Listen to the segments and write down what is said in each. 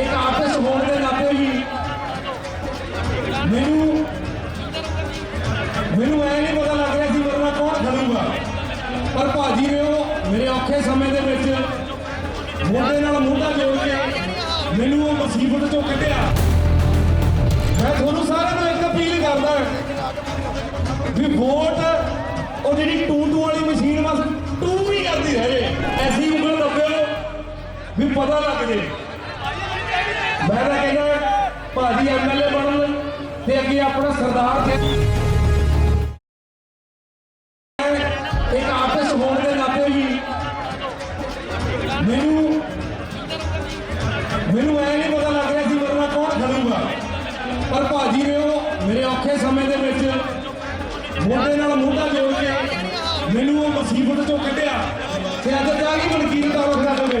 ਇੱਕ ਆਰਟਿਸਟ ਹੋਣ ਦੇ ਨਾਤੇ ਵੀ ਮੈਨੂੰ ਮੈਨੂੰ ਐ ਨਹੀਂ ਪਤਾ ਲੱਗ ਰਿਹਾ ਸੀ ਵਰਨਾ ਕੌਣ ਖੜੂਗਾ। ਪਰ ਭਾਜੀ ਨੇ ਉਹ ਮੇਰੇ ਔਖੇ ਸਮੇਂ ਦੇ ਵਿੱਚ ਮੋਢੇ ਨਾਲ ਮੋਢਾ ਜੋੜ ਕੇ ਮੈਨੂੰ ਉਹ ਮੁਸੀਬਤ ਚੋਂ ਕੱਢਿਆ। ਮੈਂ ਤੁਹਾਨੂੰ ਸਾਰਿਆਂ ਨੂੰ ਇੱਕ ਅਪੀਲ ਕਰਦਾ ਵੀ ਵੋਟ ਉਹ ਜਿਹੜੀ ਟੂ ਟੂ ਵਾਲੀ ਮਸ਼ੀਨ ਬਸ ਟੂ ਵੀ ਕਰਦੀ ਰਹੇ। ਐਸੀ ਉਮਰ ਦੱਬਿਓ ਵੀ ਪਤਾ ਲੱਗ ਜੇ। ਮੈਂ ਕਹਿੰਦਾ ਭਾਜੀ ਐਮਐਲਏ ਬਣਨ ਤੇ ਅੱਗੇ ਆਪਣਾ ਸਰਦਾਰ ਇੱਕ ਆਰਟਿਸਟ ਹੋਣ ਦੇ ਨਾਤੇ ਵੀ ਮੈਨੂੰ ਮੈਨੂੰ ਐ ਨਹੀਂ ਪਤਾ ਲੱਗ ਰਿਹਾ ਸੀ ਵਰਨਾ ਕੌਣ ਖੜੂਗਾ। ਪਰ ਭਾਜੀ ਨੇ ਉਹ ਮੇਰੇ ਔਖੇ ਸਮੇਂ ਦੇ ਵਿੱਚ ਮੋਢੇ ਨਾਲ ਮੋਢਾ ਜੋੜ ਕੇ ਮੈਨੂੰ ਉਹ ਮੁਸੀਬਤ ਚੋਂ ਕੱਢਿਆ ਤੇ ਅੱਜ ਜਾ ਕੇ ਮਨਕੀਰ ਦਾ ਵਖਰਾ ਦੇ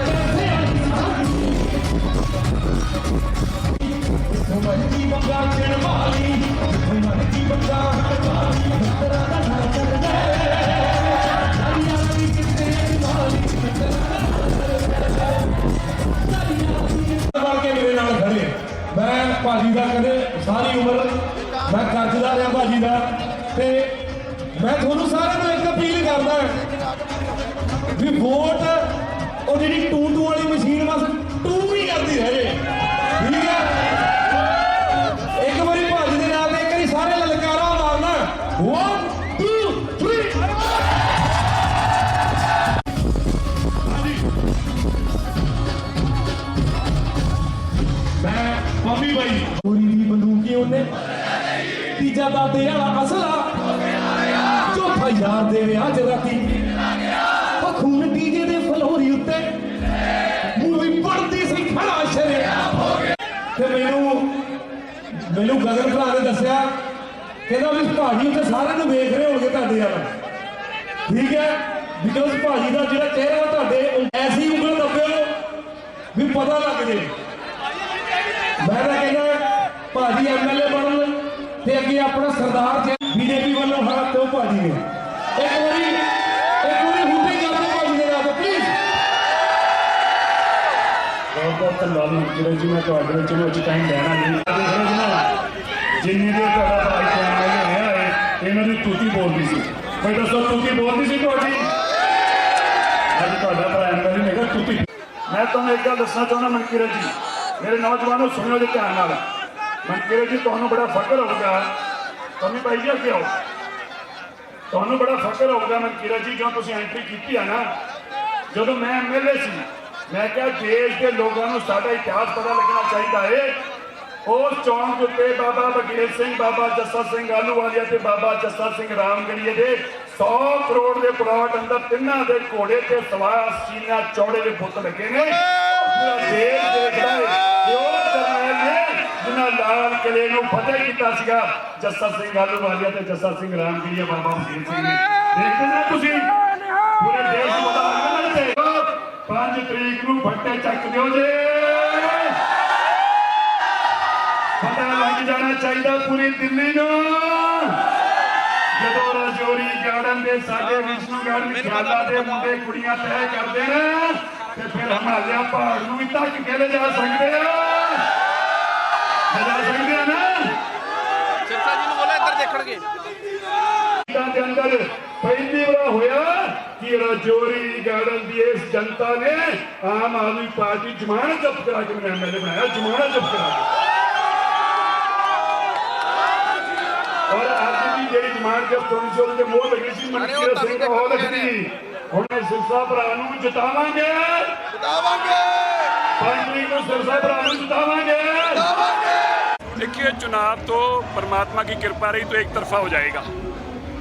ਮੈਂ ਭਾਜੀ ਦਾ ਕਦੇ ਸਾਰੀ ਉਮਰ ਮੈਂ ਕਰਜ਼ਦਾ ਰਿਹਾ ਭਾਜੀ ਦਾ ਤੇ ਮੈਂ ਤੁਹਾਨੂੰ ਸਾਰਿਆਂ ਨੂੰ ਇੱਕ ਅਪੀਲ ਕਰਦਾ ਵੀ ਵੋਟ ਉਹ ਜਿਹੜੀ ਟੂ ਟੂ ਵਾਲੀ ਮਸ਼ੀਨ ਬਸ ਟੂ ਵੀ ਕਰਦੀ ਰਹੇ ਉਹਨੇ ਤੀਜਾ ਦਾਦੇ ਵਾਲਾ ਅਸਲਾ। ਚੌਥਾ ਯਾਰ ਦੇ ਵਿਆਹ ਚ ਰਾਤੀ। ਉਹ ਖੂਨ ਡੀਜੇ ਦੇ ਫਲੋਰੀ ਉੱਤੇ। ਮੂਵੀ ਪੜਦੀ ਸੀ, ਖੜਾ ਸ਼ਰਿਆ ਤੇ ਮੈਨੂੰ ਮੈਨੂੰ ਗਗਨ ਭਰਾ ਨੇ ਦੱਸਿਆ, ਕਹਿੰਦਾ ਵੀ ਭਾਜੀ ਉੱਤੇ ਸਾਰਿਆਂ ਨੂੰ ਵੇਖ ਰਹੇ ਹੋਣਗੇ ਤੁਹਾਡੇ ਵਾਲਾ। ਠੀਕ ਹੈ? ਬਿਕੋਜ਼ ਭਾਜੀ ਦਾ ਜਿਹੜਾ ਚਿਹਰਾ ਤੁਹਾਡੇ ਐਸੀ ਉਂਗਲ ਦੱਬਿਓ ਵੀ ਪਤਾ ਲੱਗ ਜੇ। ਮੈਂ ਤਾਂ ਕਹਿੰਦਾ ਭਾਜੀ ਐਮਐਲਏ ਬਣਨ ਤੇ ਅੱਗੇ ਆਪਣਾ ਸਰਦਾਰ ਜੇ ਬੀਜੇਪੀ ਵੱਲੋਂ ਹੱਥ ਤੋਂ ਭਾਜੀ ਨੇ। ਇੱਕ ਵਾਰੀ ਇੱਕ ਵਾਰੀ ਹੁੱਡੀ ਕਰ ਭਾਜੀ ਦੇ ਨਾਲ ਪਲੀਜ਼ ਬਹੁਤ ਬਹੁਤ ਧੰਨਵਾਦ ਜਿਹੜੇ ਜੀ ਮੈਂ ਤੁਹਾਡੇ ਵਿੱਚ ਨੂੰ ਅੱਜ ਟਾਈਮ ਲੈਣਾ ਨਹੀਂ ਦੇਖ ਜੀ ਨਾ ਜਿੰਨੀ ਦੇਰ ਤੁਹਾਡਾ ਭਾਈ ਐਮਐਲਏ ਹੋਇਆ ਹੈ ਇਹਨਾਂ ਦੀ ਤੂਤੀ ਬੋਲਦੀ ਸੀ। ਮੈਂ ਦੱਸੋ, ਤੂਤੀ ਬੋਲਦੀ ਸੀ ਤੁਹਾਡੀ? ਅੱਜ ਤੁਹਾਡਾ ਭਰਾ ਐਮਐਲਏ ਨੇ ਕਿਹਾ ਤੂਤੀ। ਮੈਂ ਤੁਹਾਨੂੰ ਇੱਕ ਗੱਲ ਦੱਸਣਾ ਚਾਹੁੰਦਾ ਮਨਕੀਰਤ ਜੀ, ਮੇਰੇ ਨੌਜਵਾਨੋ ਸੁਣਿਓ ਜੀ ਧਿਆਨ ਨਾਲ। ਮਨਕੀਰਤ ਜੀ, ਤੁਹਾਨੂੰ ਬੜਾ ਫਖਰ ਹੋਊਗਾ। ਤੁਹਾਨੂੰ ਭਾਈ ਜੀ, ਅੱਗੇ ਆਓ। ਤੁਹਾਨੂੰ ਬੜਾ ਫਖਰ ਹੋਊਗਾ ਮਨਕੀਰਤ ਜੀ, ਜਦੋਂ ਤੁਸੀਂ ਐਂਟਰੀ ਕੀਤੀ ਆ ਨਾ, ਜਦੋਂ ਮੈਂ ਐਮਐਲਏ ਸੀ, ਮੈਂ ਕਿਹਾ ਦੇਸ਼ ਦੇ ਲੋਕਾਂ ਨੂੰ ਸਾਡਾ ਇਤਿਹਾਸ ਪਤਾ ਲੱਗਣਾ ਚਾਹੀਦਾ ਏ। ਉਸ ਚੌਂਕ ਉੱਤੇ ਬਾਬਾ ਬਗੀਰ ਸਿੰਘ, ਬਾਬਾ ਜੱਸਾ ਸਿੰਘ ਆਲੂਵਾਲੀਆ ਤੇ ਬਾਬਾ ਜੱਸਾ ਸਿੰਘ ਰਾਮਗੜੀਏ ਦੇ 100 ਕਰੋੜ ਦੇ ਪਲਾਟ ਅੰਦਰ ਤਿੰਨਾਂ ਦੇ ਘੋੜੇ ਤੇ ਸਵਾਰ ਸੀਨਾ ਚੌੜੇ ਦੇ ਬੁੱਤ ਲੱਗੇ ਨੇ। ਪੂਰਾ ਦੇਸ਼ ਦੇਖਦਾ ਏ। ਨੇ ਜਿਨ੍ਹਾਂ ਲਾਲ ਕਿਲੇ ਨੂੰ ਫਤਿਹ ਕੀਤਾ ਸੀਗਾ, ਜੱਸਾ ਸਿੰਘ ਆਲੂਵਾਲੀਆ ਤੇ ਜੱਸਾ ਸਿੰਘ ਰਾਮਗੜੀਆ ਬਾਬਾ ਬਗੀਰ ਸਿੰਘ ਨੇ ਦੇਖਦੇ ਨਾ ਤੁਸੀਂ, ਪੂਰੇ ਦੇਸ਼ ਨੂੰ ਪਤਾ ਲੱਗਣਾ ਤੇ 5 ਤਰੀਕ ਨੂੰ ਫੱਟੇ ਚੱਕ ਦਿਓ ਜੇ। ਪਤਾ ਲੱਗ ਜਾਣਾ ਚਾਹੀਦਾ ਪੂਰੀ ਦਿੱਲੀ ਨੂੰ। ਜਦੋਂ ਰਾਜੋਰੀ ਗਾਰਡਨ ਦੇ ਸਾਡੇ ਵਿਸ਼ਨੂਗੜ੍ਹ ਵਿਖਿਆਲਾ ਦੇ ਮੁੰਡੇ ਕੁੜੀਆਂ ਤੈਅ ਕਰਦੇ ਨੇ, ਤੇ ਫਿਰ ਹਿਮਾਲਿਆ ਪਹਾੜ ਨੂੰ ਵੀ ਤੱਕ ਕੇ ਲੈ ਜਾ ਸਕਦੇ ਆ। ਜਾ ਸਕਦੇ ਆ ਨਾ। ਸਿਰਸਾ ਜੀ ਨੂੰ ਬੋਲੋ ਇੱਧਰ ਦੇਖਣਗੇ। ਦੇ ਅੰਦਰ ਪਹਿਲੀ ਵਾਰ ਹੋਇਆ ਕਿ ਰਾਜੋਰੀ ਗਾਰਡਨ ਦੀ ਇਸ ਜਨਤਾ ਨੇ ਆਮ ਆਦਮੀ ਪਾਰਟੀ ਜਮਾਨਤ ਜ਼ਬਤ ਕਰਾ ਕੇ ਮੈਨੂੰ ਐਮਐਲਏ ਬਣਾਇਆ ਜਮਾਨਤ ਜ਼ਬਤ ਕਰਾ ਕੇ। ਔਰ ਅੱਜ ਦੀ ਜਿਹੜੀ ਜਮਾਨਤ ਜ਼ਬਤ ਹੋਣੀ ਸੀ ਉਹਦੇ ਤੇ ਮੋਹਰ ਲੱਗੀ ਸੀ ਮਨਕੀਰ ਸਿੰਘ ਦਾ ਹੋ ਲੱਗੀ। ਹੁਣ ਇਹ ਸਿਰਸਾ ਭਰਾ ਨੂੰ ਜਿਤਾਵਾਂਗੇ। ਜਿਤਾਵਾਂਗੇ। ਪੰਜ ਤਰੀਕ ਨੂੰ ਸਿਰਸਾ ਭਰਾ ਨੂੰ ਜਿਤਾਵਾਂਗੇ। देखिए चुनाव तो परमात्मा की कृपा रही तो एक तरफा हो जाएगा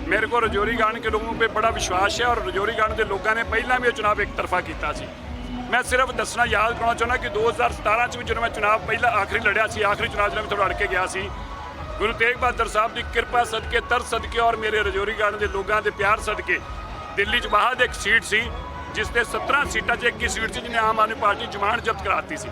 मेरे को रजौरी गांव के लोगों पे बड़ा विश्वास है और रजौरी गांव के लोगों ने पहला भी ये चुनाव एक तरफा किया ਸੀ ਮੈਂ ਸਿਰਫ ਦੱਸਣਾ ਯਾਦ ਕਰਾਉਣਾ ਚਾਹੁੰਦਾ ਕਿ 2017 ਚ ਵੀ ਜਦੋਂ ਮੈਂ ਚੁਣਾਵ ਪਹਿਲਾ ਆਖਰੀ ਲੜਿਆ ਸੀ ਆਖਰੀ ਚੁਣਾਵ ਜਦੋਂ ਮੈਂ ਥੋੜਾ ਅੜ ਕੇ ਗਿਆ ਸੀ ਗੁਰੂ ਤੇਗ ਬਹਾਦਰ ਸਾਹਿਬ ਦੀ ਕਿਰਪਾ ਸਦਕੇ ਤਰ ਸਦਕੇ ਔਰ ਮੇਰੇ ਰਜੌਰੀ ਗਾਰਡ ਦੇ ਲੋਕਾਂ ਦੇ ਪਿਆਰ ਸਦਕੇ ਦਿੱਲੀ ਚ ਬਾਹਰ ਇੱਕ ਸੀਟ ਸੀ ਜਿਸ ਤੇ 17 ਸੀਟਾਂ 'ਚ ਇੱਕ ਹੀ ਸੀਟ ਸੀ ਜਿਹਨੇ ਆਮ ਆਦਮੀ ਪਾਰਟੀ ਜ਼ਮਾਨਤ ਜ਼ਬਤ ਕਰਾਤੀ ਸੀ।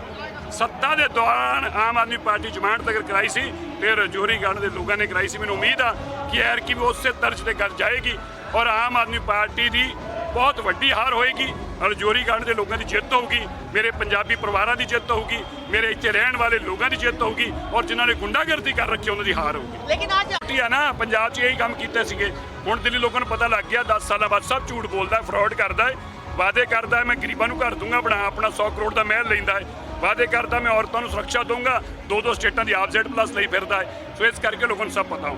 ਸੱਤਾ ਦੇ ਦੌਰਾਨ ਆਮ ਆਦਮੀ ਪਾਰਟੀ ਜ਼ਮਾਨਤ ਤੱਕ ਕਰਾਈ ਸੀ ਤੇ ਰਜੌਰੀ ਗਾਰਡ ਦੇ ਲੋਕਾਂ ਨੇ ਕਰਾਈ ਸੀ। ਮੈਨੂੰ ਉਮੀਦ ਆ ਕਿ ਐਰ ਕੀ ਵੀ ਉਸੇ ਤਰਜ ਤੇ ਗੱਲ ਜਾਏਗੀ ਔਰ ਆਮ ਆਦਮੀ ਪਾਰਟੀ ਦੀ ਬਹੁਤ ਵੱਡੀ ਹਾਰ ਹੋਏਗੀ ਰਜੌਰੀ ਗਾਰਡ ਦੇ ਲੋਕਾਂ ਦੀ ਜਿੱਤ ਹੋਊਗੀ ਮੇਰੇ ਪੰਜਾਬੀ ਪਰਿਵਾਰਾਂ ਦੀ ਜਿੱਤ ਹੋਊਗੀ ਮੇਰੇ ਇੱਥੇ ਰਹਿਣ ਵਾਲੇ ਲੋਕਾਂ ਦੀ ਜਿੱਤ ਹੋਊਗੀ ਔਰ ਜਿਨ੍ਹਾਂ ਨੇ ਗੁੰਡਾਗਰਦੀ ਕਰ ਰੱਖੀ ਉਹਨਾਂ ਦੀ ਹਾਰ ਹੋਊਗੀ। ਲੇਕਿਨ ਅੱਜ ਆ ਨਾ ਪੰਜਾਬ 'ਚ ਇਹੀ ਕੰਮ ਕੀਤੇ ਸੀਗੇ। ਹੁਣ ਦਿੱਲੀ ਲੋਕਾਂ ਨੂੰ ਪਤਾ ਲੱਗ ਗਿਆ 10 ਸਾਲਾਂ ਬਾਅਦ ਸਭ ਝੂਠ ਬੋਲਦਾ ਫਰਾਡ ਕਰਦਾ ਹੈ। ਵਾਅਦੇ ਕਰਦਾ ਹੈ, ਮੈਂ ਗਰੀਬਾਂ ਨੂੰ ਘਰ ਦੂੰਗਾ ਬਣਾ ਆਪਣਾ 100 ਕਰੋੜ ਦਾ ਮਹਿਲ ਲੈਂਦਾ ਹੈ। ਵਾਅਦੇ ਕਰਦਾ ਮੈਂ ਔਰਤਾਂ ਨੂੰ ਸੁਰੱਖਿਆ ਦੂੰਗਾ ਦੋ ਦੋ ਸਟੇਟਾਂ ਦੀ ਆਬਜੈਕਟ ਪਲੱਸ ਲਈ ਫਿਰਦਾ ਹੈ। ਸੋ ਇਸ ਕਰਕੇ ਲੋਕਾਂ ਨੂੰ ਸਭ ਪਤਾ ਹੁੰਦਾ